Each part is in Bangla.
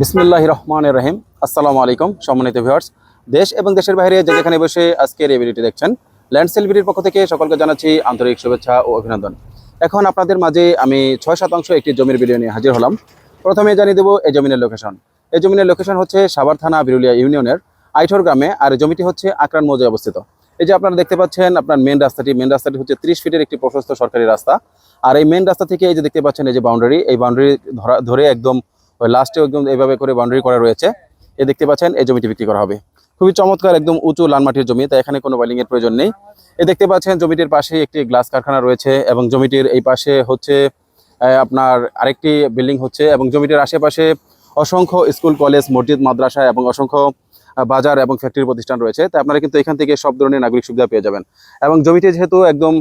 বিসমুল্লাহ রহমান রহিম। আসসালামু আলাইকুম সম্মানিত ভিউয়ার্স দেশ এবং দেশের বাইরে যে যেখানে বসে আজকের এই ভিডিওটি দেখছেন ল্যান্ডসেল ভিডিওর পক্ষ থেকে সকলকে জানাচ্ছি আন্তরিক শুভেচ্ছা ও অভিনন্দন। এখন আপনাদের মাঝে আমি ছয় শতাংশ একটি জমির ভিডিও নিয়ে হাজির হলাম। প্রথমে জানিয়ে দেবো এই জমিনের লোকেশন এই জমিনের লোকেশন হচ্ছে সাভার থানা বিরুলিয়া ইউনিয়নের আইঠর গ্রামে, আর জমিটি হচ্ছে আকরান মৌজায় অবস্থিত। এই যে আপনারা দেখতে পাচ্ছেন, আপনার মেন রাস্তাটি মেন রাস্তাটি হচ্ছে ত্রিশ ফিটের একটি প্রশস্ত সরকারি রাস্তা। আর এই মেন রাস্তা থেকে এই যে দেখতে পাচ্ছেন, এই যে বাউন্ডারি এই বাউন্ডারি ধরা, ধরে একদম ওই লাস্টে একদম এইভাবে করে বাউন্ডারি করা রয়েছে। এ দেখতে পাচ্ছেন, এই জমিটি বিক্রি করা হবে। খুবই চমৎকার, একদম উঁচু লাল মাটির জমি, তাই এখানে কোনো বাইলিং এর প্রয়োজন নেই। এ দেখতে পাচ্ছেন, জমিটির পাশে একটি গ্লাস কারখানা রয়েছে এবং জমিটির এই পাশে হচ্ছে আপনার আরেকটি বিল্ডিং হচ্ছে এবং জমিটির আশেপাশে অসংখ্য স্কুল কলেজ মসজিদ, মাদ্রাসা এবং অসংখ্য বাজার এবং ফ্যাক্টরি প্রতিষ্ঠান রয়েছে। তাই আপনারা কিন্তু এখান থেকে সব ধরনের নাগরিক সুবিধা পেয়ে যাবেন। এবং জমিটি যেহেতু একদম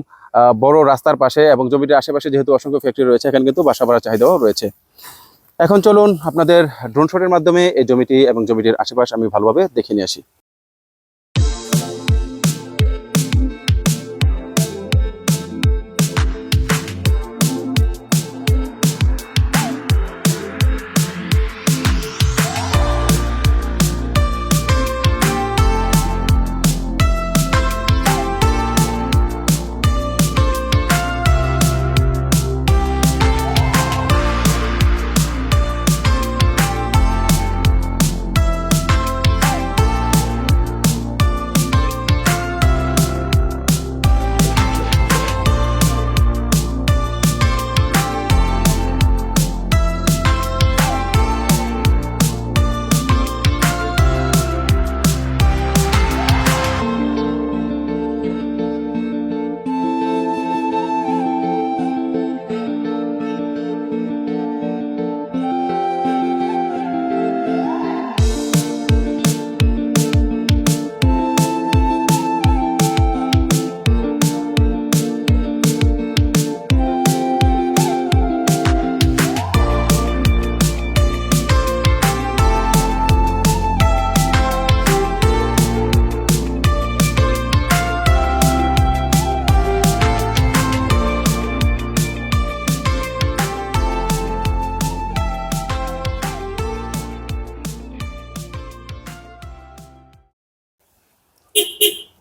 বড় রাস্তার পাশে এবং জমিটির আশেপাশে যেহেতু অসংখ্য ফ্যাক্টরি রয়েছে, এখানে কিন্তু বাসা ভাড়ার চাহিদাও রয়েছে। এখন চলুন আপনাদের ড্রোন শটের মাধ্যমে এই জমিটি এবং জমিটির আশেপাশ আমি ভালোভাবে দেখে নিয়ে আসি।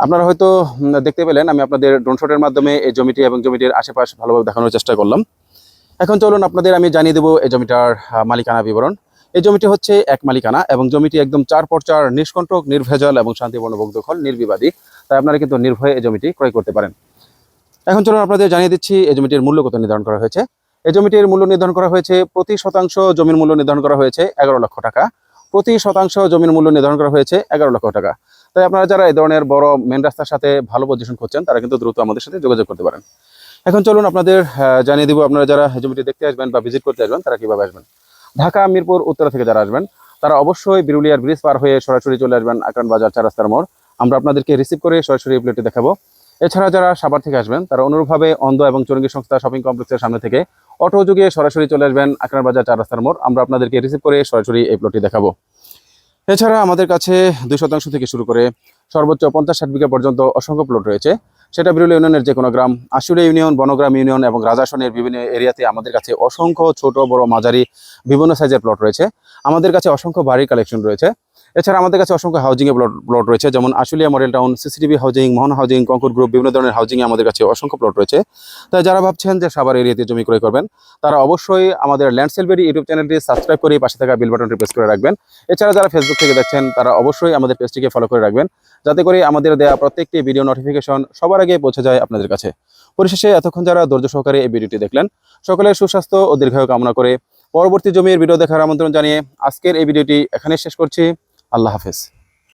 আপনারা হয়তো দেখতে পেলেন, আমি আপনাদের ড্রোন শটের মাধ্যমে এই জমিটি এবং জমিটির আশেপাশ ভালোভাবে দেখানোর চেষ্টা করলাম। এখন চলুন আপনাদের আমি জানিয়ে দেবো এই জমিটার মালিকানা বিবরণ। এই জমিটি হচ্ছে এক মালিকানা এবং জমিটি একদম চার পর চার নিষ্কণ্টক, নির্ভেজাল এবং শান্তিপূর্ণ দখল নির্বিবাদী। তাই আপনারা কিন্তু নির্ভয়ে এই জমিটি ক্রয় করতে পারেন। এখন চলুন আপনাদের জানিয়ে দিচ্ছি, এই জমিটির মূল্য কত নির্ধারণ করা হয়েছে। এই জমিটির মূল্য নির্ধারণ করা হয়েছে, প্রতি শতাংশ জমির মূল্য নির্ধারণ করা হয়েছে এগারো লক্ষ টাকা। প্রতি শতাংশ জমির মূল্য নির্ধারণ করা হয়েছে এগারো লক্ষ টাকা। তাই আপনারা যারা এই ধরনের বড় মেন রাস্তার সাথে ভালো পজিশন করছেন তারা কিন্তু দ্রুত আমাদের সাথে যোগাযোগ করতে পারেন। এখন চলুন আপনাদের জানিয়ে দিব আপনারা যারা জমিটি দেখতে আসবেন বা ভিজিট করতে আসবেন, তারা কীভাবে আসবেন। ঢাকা, মিরপুর, উত্তরা থেকে যারা আসবেন, তারা অবশ্যই বিরুলিয়ার ব্রিজ পার হয়ে সরাসরি চলে আসবেন আকরান বাজার চার রাস্তার মোড়। আমরা আপনাদেরকে রিসিভ করে সরাসরি প্লেটটি দেখাবো। এছাড়া যারা সাভার থেকে আসবেন, তারা অনুরূপভাবে অন্ধ এবং চরঙ্গী সংস্থা শপিং কমপ্লেক্সের সামনে থেকে অটো যুগে সরাসরি চলে আসবেন আকরান বাজার চার রাস্তার মোড়। আমরা আপনাদেরকে রিসিভ করে সরাসরি এই প্লটটি দেখাবো। এছাড়া আমাদের কাছে দুই শতাংশ থেকে শুরু করে সর্বোচ্চ পঞ্চাশ ষাট বিঘা পর্যন্ত অসংখ্য প্লট রয়েছে। সেটা বিরুল ইউনিয়নের যে কোনো গ্রাম, আশুলিয়া ইউনিয়ন, বনগ্রাম ইউনিয়ন এবং রাজাসনের বিভিন্ন এরিয়াতে আমাদের কাছে অসংখ্য ছোট, বড়, মাঝারি, বিভিন্ন সাইজের প্লট রয়েছে। আমাদের কাছে অসংখ্য বাড়ির কালেকশন রয়েছে। এছাড়া আমাদের কাছে অসংখ্য হাউজিং এর প্লট প্লট রয়েছে, যেমন Ashulia model town CCTV housing Mohan housing কঙ্কুর group বিভিন্ন ধরনের হাউজিং এ আমাদের কাছে অসংখ্য প্লট রয়েছে। তাই যারা ভাবছেন যে সাভার এরিয়াতে জমি ক্রয় করবেন, তারা অবশ্যই আমাদের ল্যান্ড সেলবেরি ইউটিউব চ্যানেলটি সাবস্ক্রাইব করে পাশে থাকা বিল বাটনটি প্রেস করে রাখবেন। এছাড়া যারা ফেসবুক থেকে দেখছেন, তারা অবশ্যই আমাদের পেজটিকে ফলো করে রাখবেন, যাতে করে আমাদের দেওয়া প্রত্যেকটি ভিডিও নোটিফিকেশন সবার আগে পৌঁছে যায় আপনাদের কাছে। পরিশেষে এতক্ষণ যারা ধৈর্য সহকারে এই ভিডিওটি দেখলেন, সকলের সুস্বাস্থ্য ও দীর্ঘায়ু কামনা করে পরবর্তী জমির ভিডিও দেখার আমন্ত্রণ জানিয়ে আজকের এই ভিডিওটি এখানে শেষ করছি। আল্লাহ হাফেজ।